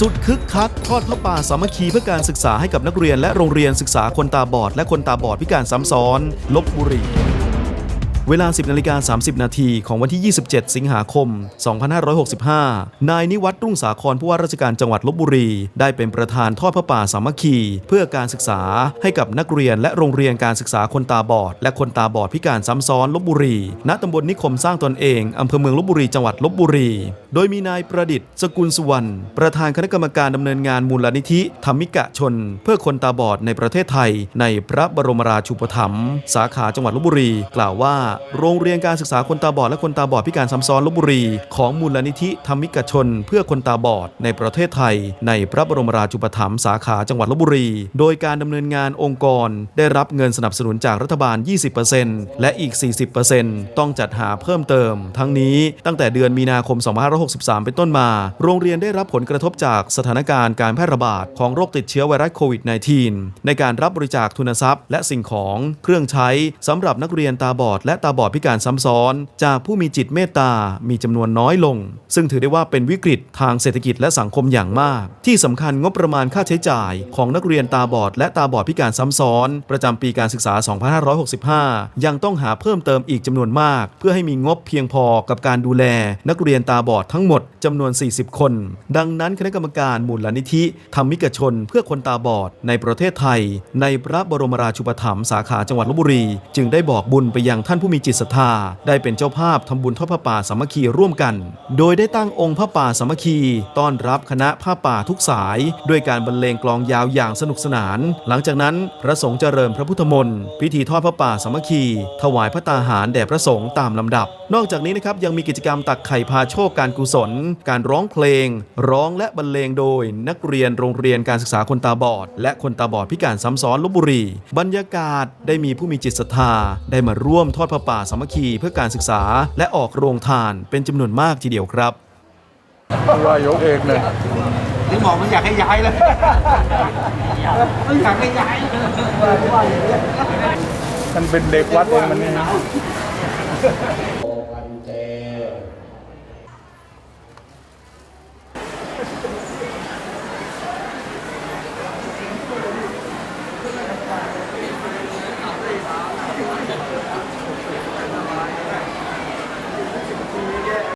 สุดคึกคักทอดพระป่าสามัคคีเพื่อการศึกษาให้กับนักเรียนและโรงเรียนศึกษาคนตาบอดและคนตาบอดพิการซ้ำซ้อนลบบุรี เวลา 10นาฬิกา30 นาทีของวันที่ 27 สิงหาคม 2565 นายนิวัตรรุ่งสาครผู้ว่าราชการจังหวัดลบบุรี ได้เป็นประธานทอดพระป่าสามัคคี เพื่อการศึกษาให้กับนักเรียนและโรงเรียนการศึกษาคนตาบอด และคนตาบอดพิการซ้ำซ้อนลบบุรี ณตำบลนิคมสร้างตนเองอำเภอเมืองลบบุรีจังหวัดลบบุรี โดยมีนายประดิษฐ์สกุลสุวรรณประธานคณะกรรมการดำเนินงานมูลนิธิธรรมิกะชน เพื่อคนตาบอดในประเทศไทย ในพระบรมราชูปถัมภ์สาขาจังหวัดลบบุรี กล่าวว่าโรงเรียนการศึกษาคนตาบอดและคนตาบอดพิการซ้ำซ้อนลบบุรี ของมูลนิธิธรรมิกชน เพื่อคนตาบอดในประเทศไทย ในพระบรมราชูปถัมภ์สาขาจังหวัดลบบุรี โดยการดำเนินงานองค์กร ได้รับเงินสนับสนุนจากรัฐบาล 20%และอีก 40%ต้องจัดหาเพิ่มเติม ทั้งนี้ตั้งแต่เดือนมีนาคม 2563 เป็นต้นมา โรงเรียนได้รับผลกระทบจากสถานการณ์การแพร่ระบาดของโรคติดเชื้อไวรัสโควิด -19 ในการรับบริจาคทุนทรัพย์ และสิ่งของเครื่องใช้สำหรับนักเรียนตาบอดและตาบอดพิการซ้ำซ้อน จากผู้มีจิตเมตตา มีจำนวนน้อยลง ซึ่งถือได้ว่าเป็นวิกฤตทางเศรษฐกิจและสังคมอย่างมาก ที่สำคัญงบประมาณค่าใช้จ่าย ของนักเรียนตาบอดและตาบอดพิการซ้ำซ้อน ประจำปีการศึกษา 2565 ยังต้องหาเพิ่มเติมอีกจำนวนมาก เพื่อให้มีงบเพียงพอกับการดูแล นักเรียนตาบอดทั้งหมดจำนวน 40 คน ดังนั้นคณะกรรมการมูลนิธิธรรมิกชนเพื่อคนตาบอดในประเทศไทย ในพระบรมราชูปถัมภ์สาขาจังหวัดลบบุรี จึงได้บอกบุญไปยังท่านผู้มีจิตศรัทธาได้เป็นเจ้าภาพทำบุญทอดพระป่าสามัคคีร่วมกัน โดยได้ตั้งองค์พระป่าสามัคคี ต้อนรับคณะผ้าป่าทุกสาย ด้วยการบรรเลงกลองยาวอย่างสนุกสนาน หลังจากนั้นพระสงฆ์เจริญพระพุทธมนต์พิธีทอดพระป่าสามัคคี ถวายพระตาหารแด่พระสงฆ์ตามลำดับ นอกจากนี้นะครับยังมีกิจกรรมตักไข่พาโชคการกุศล การร้องเพลง ร้องและบรรเลงโดย นักเรียนโรงเรียนการศึกษาคนตาบอด และคนตาบอดพิการซ้ำซ้อนลบบุรี บรรยากาศได้มีผู้มีจิตศรัทธาได้มาร่วมทอดพระป่าสามัคคีเพื่อการศึกษา และออกโรงทานเป็นจำนวนมากทีเดียวครับว่ายกเองเลยถึงบอกมันอยากให้ย้ายเลยไม่อยากให้ย้ายมันเป็นเด็กวัดเองมันนี่